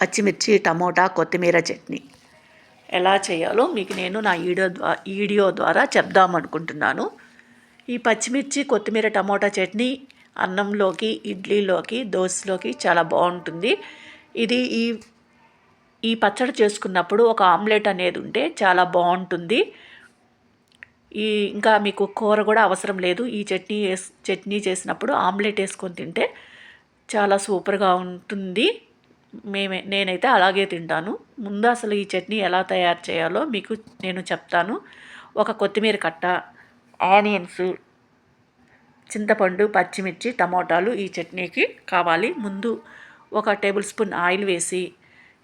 పచ్చిమిర్చి టమోటా కొత్తిమీర చట్నీ. ఎలా చేయాలో మీకు నేను నా వీడియో ద్వారా వీడియో ద్వారా చెప్దామనుకుంటున్నాను ఈ పచ్చిమిర్చి కొత్తిమీర టమోటా చట్నీ అన్నంలోకి ఇడ్లీలోకి దోశలోకి చాలా బాగుంటుంది. ఇది ఈ ఈ పచ్చడి చేసుకున్నప్పుడు ఒక ఆమ్లెట్ అనేది ఉంటే చాలా బాగుంటుంది. ఈ ఇంకా మీకు కూర కూడా అవసరం లేదు. ఈ చట్నీ చట్నీ చేసినప్పుడు ఆమ్లెట్ వేసుకొని తింటే చాలా సూపర్గా ఉంటుంది. మేమే నేనైతే అలాగే తింటాను. ముందు అసలు ఈ చట్నీ ఎలా తయారు చేయాలో మీకు నేను చెప్తాను. ఒక కొత్తిమీర కట్ట ఆనియన్స్ చింతపండు పచ్చిమిర్చి టమోటాలు ఈ చట్నీకి కావాలి. ముందు ఒక టేబుల్ స్పూన్ ఆయిల్ వేసి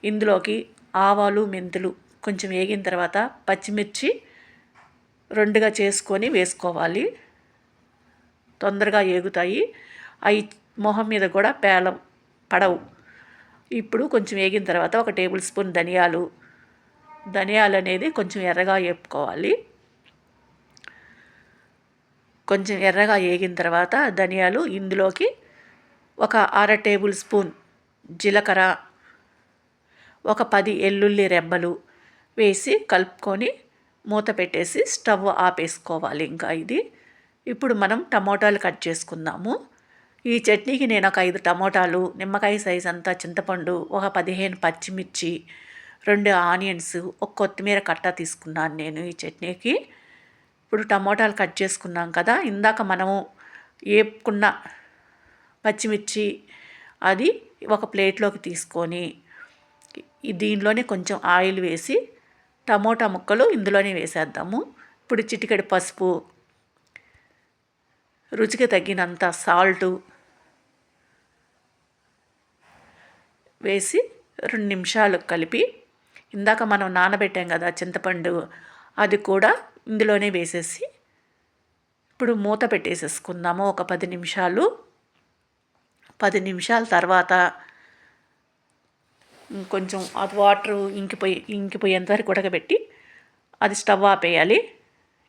ఇందులోకి ఆవాలు మెంతులు కొంచెం వేగిన తర్వాత పచ్చిమిర్చి రెండుగా చేసుకొని వేసుకోవాలి. తొందరగా ఏగుతాయి. అవి మొహం మీద కూడా పేలం పడవు. ఇప్పుడు కొంచెం వేగిన తర్వాత ఒక టేబుల్ స్పూన్ ధనియాలు. ధనియాలు అనేది కొంచెం ఎర్రగా వేపుకోవాలి. కొంచెం ఎర్రగా వేగిన తర్వాత ధనియాలు ఇందులోకి ఒక అర టేబుల్ స్పూన్ జీలకర్ర ఒక పది ఎల్లుల్లి రెబ్బలు వేసి కలుపుకొని మూత పెట్టేసి స్టవ్ ఆపేసుకోవాలి. ఇంకా ఇది ఇప్పుడు మనం టమోటాలు కట్ చేసుకుందాము. ఈ చట్నీకి నేను ఒక ఐదు టమోటాలు నిమ్మకాయ సైజ్ అంతా చింతపండు ఒక పదిహేను పచ్చిమిర్చి రెండు ఆనియన్స్ ఒక కొత్తిమీర కట్ట తీసుకున్నాను నేను ఈ చట్నీకి. ఇప్పుడు టమోటాలు కట్ చేసుకున్నాం కదా ఇందాక మనము వేపుకున్న పచ్చిమిర్చి అది ఒక ప్లేట్లోకి తీసుకొని దీనిలోనే కొంచెం ఆయిల్ వేసి టమోటా ముక్కలు ఇందులోనే వేసేద్దాము. ఇప్పుడు చిటికెడు పసుపు రుచికి తగినంత సాల్టు వేసి రెండు నిమిషాలు కలిపి ఇందాక మనం నానబెట్టాం కదా చింతపండు అది కూడా ఇందులోనే వేసేసి ఇప్పుడు మూత పెట్టేసేసుకుందాము. ఒక పది నిమిషాలు. పది నిమిషాల తర్వాత కొంచెం అది వాటర్ ఇంకిపోయి ఇంకిపోయేంత వరకు ఉడకబెట్టి అది స్టవ్ ఆపేయాలి.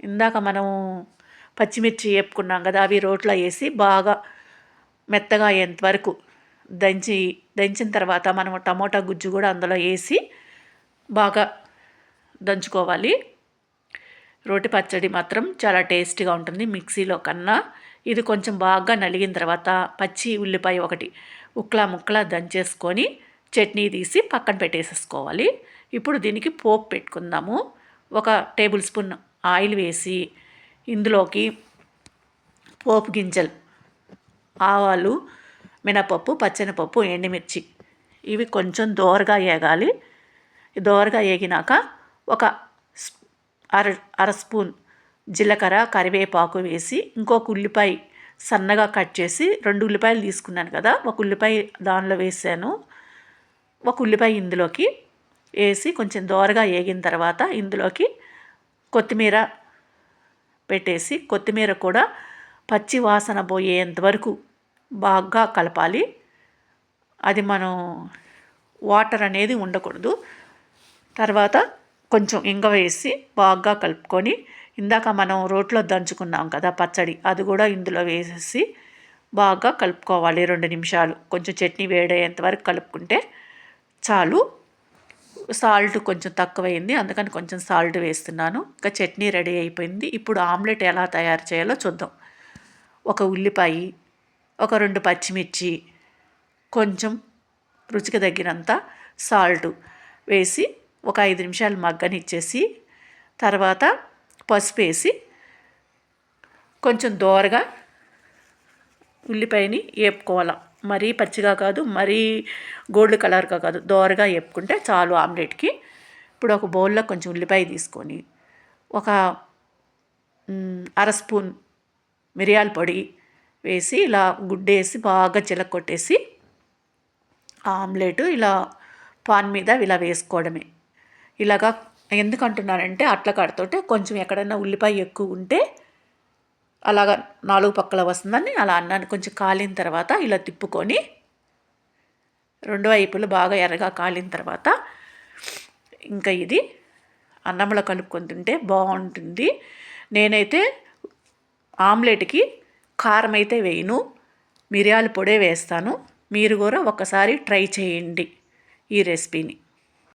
ఇందాక మనం పచ్చిమిర్చి వేపుకున్నాం కదా అవి రోట్లో వేసి బాగా మెత్తగా అయ్యేంత వరకు దంచి దంచిన తర్వాత మనం టమోటా గుజ్జు కూడా అందులో వేసి బాగా దంచుకోవాలి. రోటి పచ్చడి మాత్రం చాలా టేస్టీగా ఉంటుంది మిక్సీలో కన్నా. ఇది కొంచెం బాగా నలిగిన తర్వాత పచ్చి ఉల్లిపాయ ఒకటి ఉక్లా ముక్కలా దంచేసుకొని చట్నీ తీసి పక్కన పెట్టేసేసుకోవాలి. ఇప్పుడు దీనికి పోపు పెట్టుకుందాము. ఒక టేబుల్ స్పూన్ ఆయిల్ వేసి ఇందులోకి పోపు గింజలు ఆవాలు మినపప్పు పచ్చెనపప్పు ఎండుమిర్చి. ఇవి కొంచెం దోరగా వేగాలి దోరగా వేగినాక ఒక అర అర స్పూన్ జీలకర్ర కరివేపాకు వేసి ఇంకొక ఉల్లిపాయ సన్నగా కట్ చేసి రెండు ఉల్లిపాయలు తీసుకున్నాను కదా ఒక ఉల్లిపాయ దానిలో వేసాను. ఒక ఉల్లిపాయ ఇందులోకి వేసి కొంచెం దోరగా వేగిన తర్వాత ఇందులోకి కొత్తిమీర పెట్టేసి కొత్తిమీర కూడా పచ్చి వాసన పోయేంత వరకు బాగా కలపాలి. అది మనం వాటర్ అనేది ఉండకూడదు. తర్వాత కొంచెం ఇంగ వేసి బాగా కలుపుకొని ఇందాక మనం రోట్లో దంచుకున్నాం కదా పచ్చడి అది కూడా ఇందులో వేసేసి బాగా కలుపుకోవాలి రెండు నిమిషాలు. కొంచెం చట్నీ వేడయ్యేంత వరకు కలుపుకుంటే చాలు. సాల్ట్ కొంచెం తక్కువైంది అందుకని కొంచెం సాల్ట్ వేస్తున్నాను. ఇంకా చట్నీ రెడీ అయిపోయింది. ఇప్పుడు ఆమ్లెట్ ఎలా తయారు చేయాలో చూద్దాం. ఒక ఉల్లిపాయ ఒక రెండు పచ్చిమిర్చి కొంచెం రుచికి తగ్గినంత సాల్ట్ వేసి ఒక ఐదు నిమిషాలు మగ్గనిచ్చేసి తర్వాత పసుపు వేసి కొంచెం దోరగా ఉల్లిపాయని వేపుకోవాలి మరీ పచ్చిగా కాదు మరీ గోల్డ్ కలర్గా కాదు దోరగా వేపుకుంటే చాలు ఆమ్లెట్కి. ఇప్పుడు ఒక బౌల్లో కొంచెం ఉల్లిపాయ తీసుకొని ఒక అర స్పూన్ మిరియాల పొడి వేసి ఇలా గుడ్డేసి బాగా చిలకొట్టేసి ఆమ్లెట్ ఇలా పాన్ మీద ఇలా వేసుకోవడమే. ఇలాగా ఎందుకంటున్నానంటే అట్ల కాడతోటే కొంచెం ఎక్కడైనా ఉల్లిపాయ ఎక్కువ ఉంటే అలాగ నాలుగు పక్కల వస్తుందని అలా అన్నాను. కొంచెం కాలిన తర్వాత ఇలా తిప్పుకొని రెండు వైపులు బాగా ఎర్రగా కాలిన తర్వాత ఇంకా ఇది అన్నంలో కలుపుకొని తింటే బాగుంటుంది. నేనైతే ఆమ్లెట్కి కారం అయితే వేయను మిరియాల పొడే వేస్తాను. మీరు కూడా ఒకసారి ట్రై చేయండి ఈ రెసిపీని.